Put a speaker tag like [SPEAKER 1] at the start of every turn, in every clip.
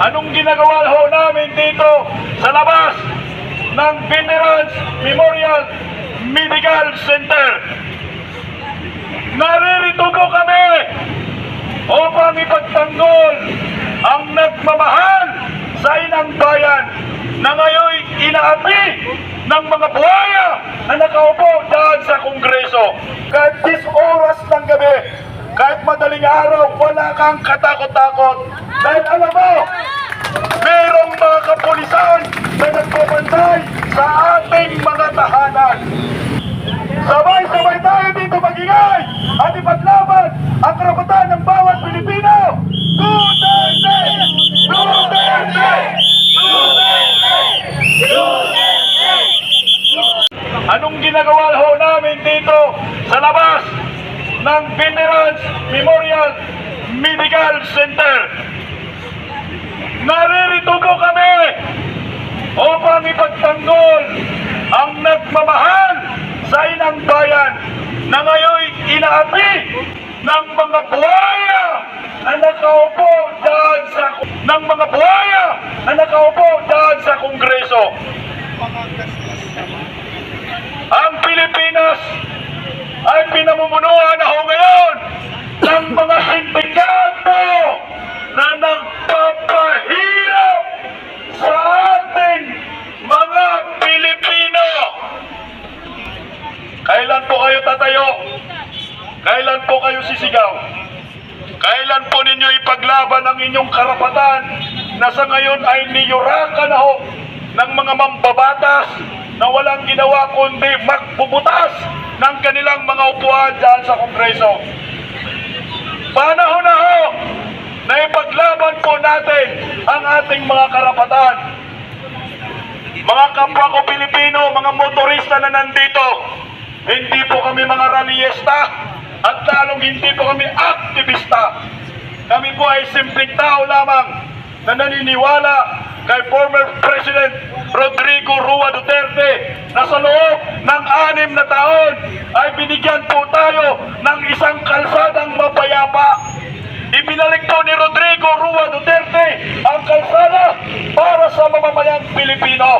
[SPEAKER 1] Anong ginagawa ho namin dito sa labas ng Veterans Memorial Medical Center? Naririto po kami upang ipagtanggol ang nagmamahal sa inang bayan na ngayon inaapi ng mga buhaya na nakaupo dyan sa Kongreso. Kahit 10 oras ng gabi, kahit madaling araw, wala kang katakot-takot. Dahil alam mo, merong mga kapulisan na nagpapantay sa ating mga tahanan. Sabay-sabay tayo dito magingay at ipaglaban ang karapatan ng bawat Pilipino. Duterte! Duterte! Duterte! Anong ginagawa ho namin dito sa labas ng Veterans Memorial Medical Center? Naririto po kami upang ipagtanggol ang nagmamahal sa inang bayan na ngayon inaapi ng mga buhaya na nakaupo dyan sa ng mga buhaya na nakaupo dyan sa Kongreso. Ang Pilipinas ay pinamumunuan na ngayon ng mga Kailan po kayo sisigaw? Kailan po ninyo ipaglaban ang inyong karapatan na sa ngayon ay niyurakan na ho ng mga mambabatas na walang ginawa kundi magbubutas ng kanilang mga upuan dyan sa Kongreso. Panahon na ho na ipaglaban po natin ang ating mga karapatan. Mga kapwa ko Pilipino, mga motorista na nandito, hindi po kami mga rallyesta at lalong hindi po kami aktivista. Kami po ay simpleng tao lamang na naniniwala kay former President Rodrigo Rua Duterte na sa loob ng anim na taon ay binigyan po tayo ng isang kalsadang mapayapa. Ibinalik po ni Rodrigo Rua Duterte ang kalsada para sa mamamayang Pilipino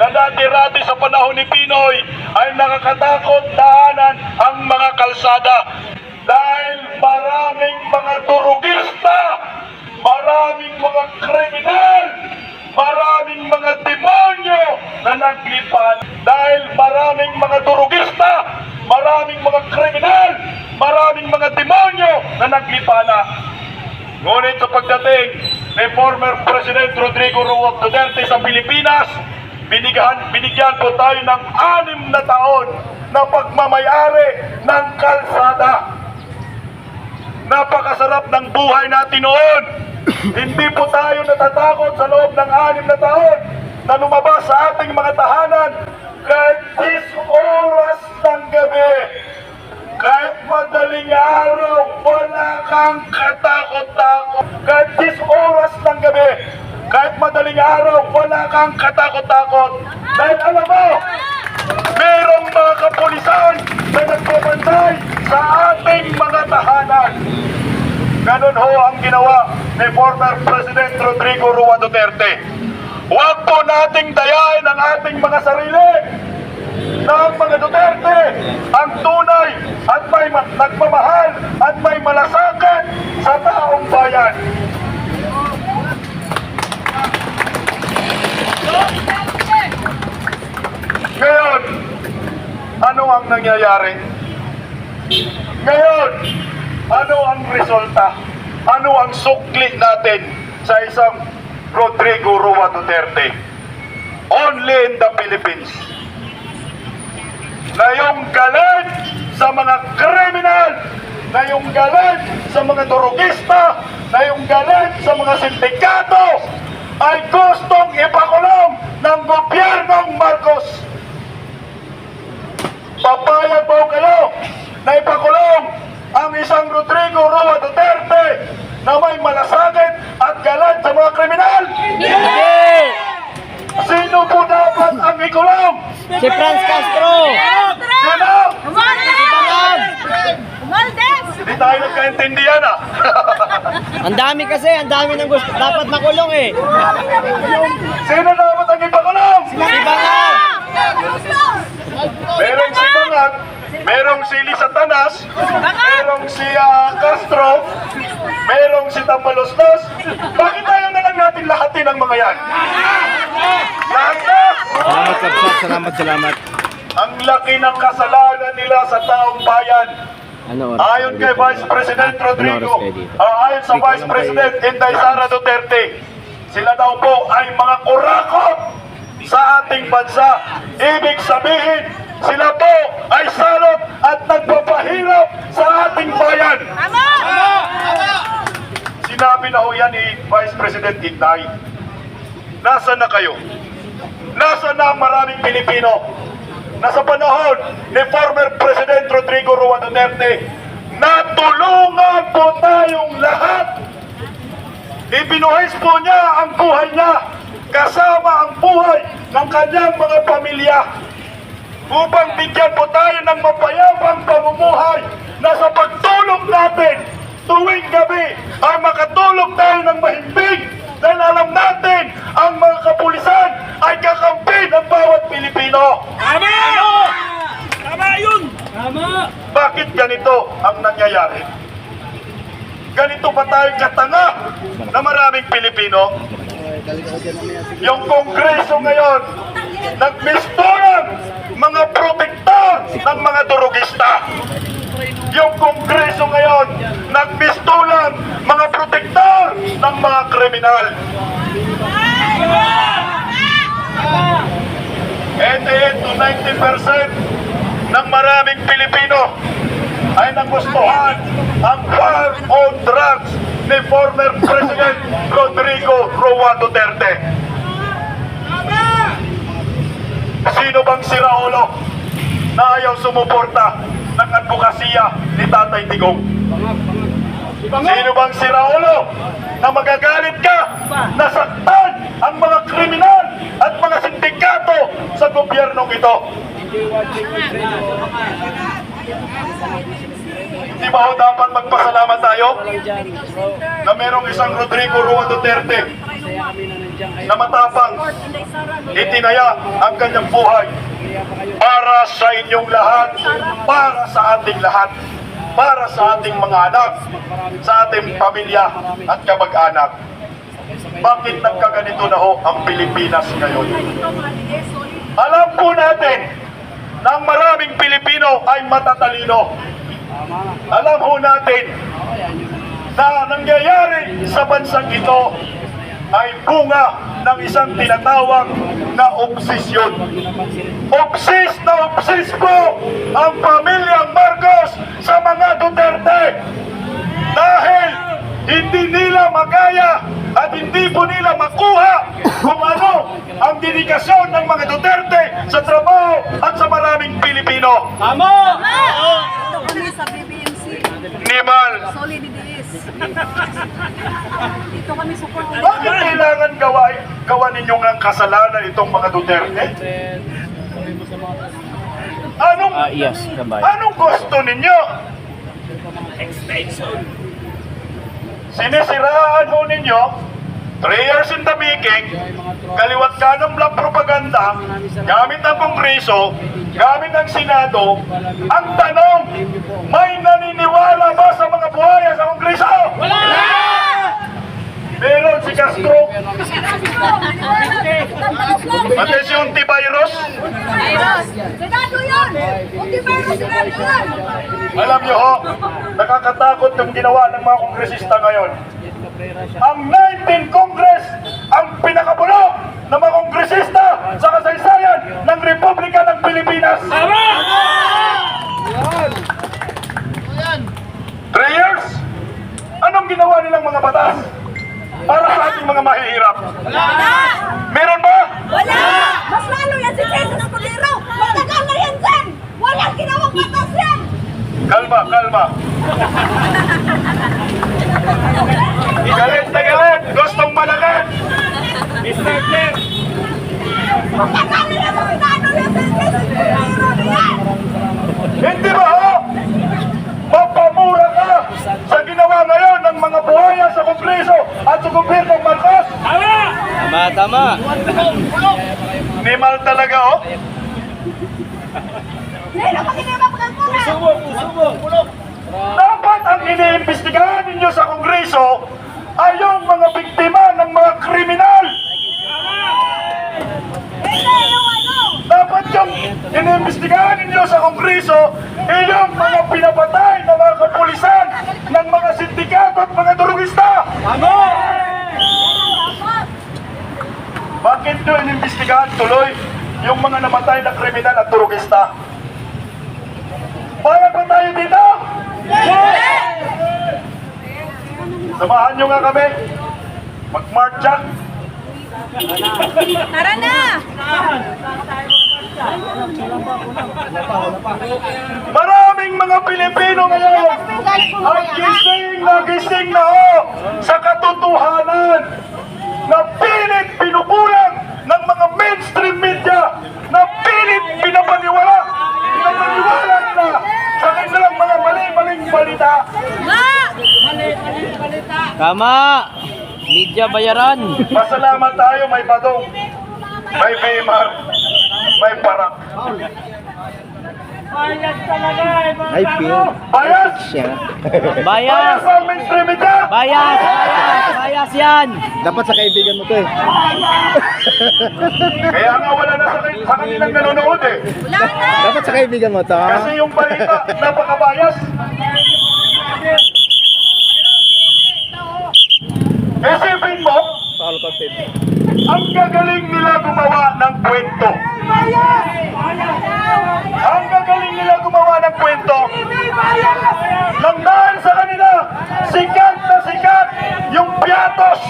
[SPEAKER 1] na dati-rati sa panahon ni Pinoy ay nakakatakot daanan ang mga kalsada dahil maraming mga turugista, maraming mga kriminal, maraming mga demonyo na naglipan dahil maraming mga turugista, maraming mga kriminal, maraming mga demonyo na naglipana. Ngunit sa pagdating ni former President Rodrigo Roa Duterte sa Pilipinas, binigyan, binigyan po tayo ng anim na taon na pagmamayari ng kalsada. Napakasarap ng buhay natin noon. Hindi po tayo natatakot sa loob ng anim na taon na lumabas sa ating mga tahanan kahit 10 oras ng gabi. Kahit madaling araw, wala kang katakot-takot. Kahit 10 oras ng gabi, kahit madaling araw, wala kang katakot-takot. Dahil alam mo, merong mga kapulisan na nagpapantay sa ating mga tahanan. Ganon ho ang ginawa ni former President Rodrigo Rua Duterte. Huwag po nating dayain ang ating mga sarili ng mga Duterte ang tunay at may ma- nagmamahal at may malasakit sa taong bayan. Ngayon, ano ang nangyayari? Ngayon, ano ang resulta? Ano ang sukli natin sa isang Rodrigo Rua Duterte? Only in the Philippines. Na yung galit sa mga kriminal, na yung galit sa mga turugista, na yung galit sa mga sindikato, ay ng gobyernong Marcos. Papayag po kayo na ipakulong ang isang Rodrigo Roa Duterte na may malasakit at galit sa mga kriminal?
[SPEAKER 2] Hindi!
[SPEAKER 1] Sino po dapat ang ikulong?
[SPEAKER 2] Si Franz Castro!
[SPEAKER 1] Sino?
[SPEAKER 2] Bagan!
[SPEAKER 1] Tayo nagkaintindihan ah.
[SPEAKER 2] Ang dami kasi, ang dami ng gusto. Dapat makulong eh.
[SPEAKER 1] Sino dapat ang ipakulong?
[SPEAKER 2] Ibangan!
[SPEAKER 1] Merong si Bangat, merong si Lisa Tanas, merong si ah, Castro, merong si Tampaloslos. Bakit tayo na lang natin lahatin ang mga yan? Lahat na!
[SPEAKER 3] Salamat. Salamat, salamat.
[SPEAKER 1] Ang laki ng kasalanan nila sa taong bayan.
[SPEAKER 3] Ano
[SPEAKER 1] Ayon kay Vice President Rodrigo, ah, ayon sa Vice President Inday Sara Duterte, sila daw po ay mga kurakot sa ating bansa. Ibig sabihin, sila po ay salot at nagpapahirap sa ating bayan. Sinabi na ho yan ni Vice President Inday. Nasaan na kayo? Nasaan na ang maraming Pilipino na sa panahon ni former President Rodrigo Roa Duterte natulungan po tayong lahat. Ibinuhis po niya ang buhay niya kasama ang buhay ng kanyang mga pamilya upang bigyan po tayo ng mapayapang pamumuhay na sa pagtulog natin tuwing gabi ay makatulog tayo ng mahimbing dahil alam natin ang mga kapulisan ay kakampi ng bawat Pilipino. Bakit ganito ang nangyayari? Ganito pa tayo katanga na maraming Pilipino? Yung Kongreso ngayon, nagmisturan mga protektor ng mga durugista. Yung Kongreso ngayon, nagmistulan mga protektor ng mga kriminal. 88 to 90% ng maraming Pilipino ay nagustuhan ang war on drugs ni former President Rodrigo Roa Duterte. Sino bang si Raulo na ayaw sumuporta ng advokasya ni Tatay Digong? Sino bang si Raulo na magagalit ka na saktan ang mga kriminal at mga sindikato sa gobyernong ito? Di ba ho dapat magpasalamat tayo na merong isang Rodrigo Rua Duterte na matapang itinaya ang kanyang buhay para sa inyong lahat, para sa ating lahat, para sa ating mga anak, sa ating pamilya at kamag-anak. Bakit nagkaganito na ho ang Pilipinas ngayon? Alam po natin na maraming Pilipino ay matatalino. Alam ho natin na nangyayari sa bansang ito ay bunga ng isang tinatawag na obsesyon. Obsis na obsis po ang pamilyang Marcos sa mga Duterte dahil hindi nila magaya at hindi po nila makuha kung ano ang dedikasyon ng mga Duterte sa trabaho at sa maraming Pilipino.
[SPEAKER 4] Ito kami sa BBMC.
[SPEAKER 1] Nimal,
[SPEAKER 4] Solidities. Dito kami support kay
[SPEAKER 1] bakit kailangan gawa, gawa ninyo ng kasalanan itong mga Duterte? Anong,
[SPEAKER 3] Ah, yes,
[SPEAKER 1] anong gusto ninyo? Sinisiraan ho ninyo, three years in the making, kaliwat kanong black propaganda, gamit ang Kongreso, gamit ang Senado, ang tanong, may naniniwala ba sa mga buhaya sa Kongreso? Wala! Meron si Castro, pati si Untivirus,
[SPEAKER 4] Senado yun! Ultimero Senado yun!
[SPEAKER 1] Alam niyo ho, nakakatakot yung ginawa ng mga kongresista ngayon. Ang 19 Congress ang pinakabulok ng mga kongresista sa kasaysayan ng Republika ng Pilipinas. Three years? Anong ginawa nilang mga batas para sa ating mga mahihirap?
[SPEAKER 4] Wala!
[SPEAKER 1] Meron ba?
[SPEAKER 4] Wala! Mas lalo yan si Jesus Cordero! Matagal na yan dyan! Walang ginawang batas yan!
[SPEAKER 1] Kalma, kalma. Galit na galit. Gustong malagat. Mr. Claire.
[SPEAKER 4] Matagal na yan sa Senado yan si Jesus Cordero na yan!
[SPEAKER 1] Hindi ba ho? Mapamura ka buhaya sa Kongreso at sa gobyernong Marcos.
[SPEAKER 3] Tama, tama.
[SPEAKER 1] Nimal talaga, oh.
[SPEAKER 4] Sino pa kinabang kuna?
[SPEAKER 1] Dapat ang iniimbestigahan ninyo sa Kongreso ay yung mga biktima ng mga kriminal.
[SPEAKER 4] Hindi yung ano.
[SPEAKER 1] Dapat yung iniimbestigahan ninyo sa Kongreso ay yung mga pinapatay ng mga kapulisan ng mga sindikato at mga turugista. Bakit nyo inimbestigahan tuloy yung mga namatay na kriminal at turugista? Payag ba tayo dito? Samahan nyo nga kami. Mag-march dyan.
[SPEAKER 4] Tara na!
[SPEAKER 1] Maraming mga Pilipino ngayon ang gising na gising na ho sa katotohanan na pilit mga mainstream media na pilit pinapaniwala pinapaniwala na sa kanilang mga mali-maling balita.
[SPEAKER 4] Ma!
[SPEAKER 3] Tama. Media bayaran.
[SPEAKER 1] Pasalamat tayo may badong, may Weimar, may parak.
[SPEAKER 3] Ay, pin.
[SPEAKER 1] Bayas!
[SPEAKER 3] Siya.
[SPEAKER 1] Bayas
[SPEAKER 3] Bayas.
[SPEAKER 1] ang mainstream media!
[SPEAKER 3] Bayas. Bayas. Bayas yan.
[SPEAKER 2] Dapat sa kaibigan mo to eh.
[SPEAKER 1] Kaya nga wala na sa, sa kanilang nanonood eh.
[SPEAKER 4] Wala na!
[SPEAKER 2] Dapat sa kaibigan mo to.
[SPEAKER 1] Kasi yung balita, napakabayas. Isipin mo,
[SPEAKER 2] Foul content.
[SPEAKER 1] Ang gagaling nila gumawa ng kwento. Ang gagaling nila gumawa ng kwento. Nang dahil sa kanila, sikat na sikat yung piatos.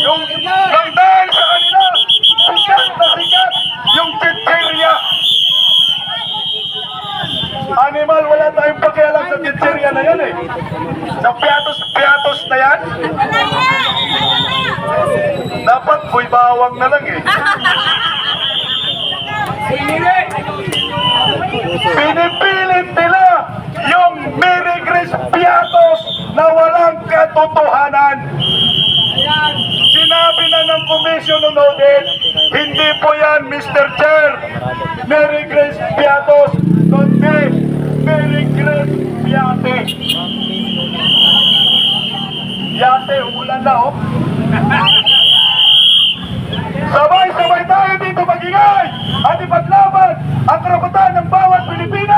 [SPEAKER 1] Yung, nang dahil sa kanila, sikat na sikat yung chicheria. Animal, wala tayong pakialam sa chicheria na yan eh. Sa piatos-piatos na yan,
[SPEAKER 4] Ano yan?
[SPEAKER 1] dapat buy bawang na lang eh. Pinipilit nila yung Grace Piatos na walang katotohanan. Sinabi na ng Commission on Audit, hindi po yan Mr. Chair. Grace Piatos, kundi Grace Piate. Yate, umulan na oh. Sabay-sabay tayo dito magingay at ipaglaban ang karapatan ng bawat Pilipino.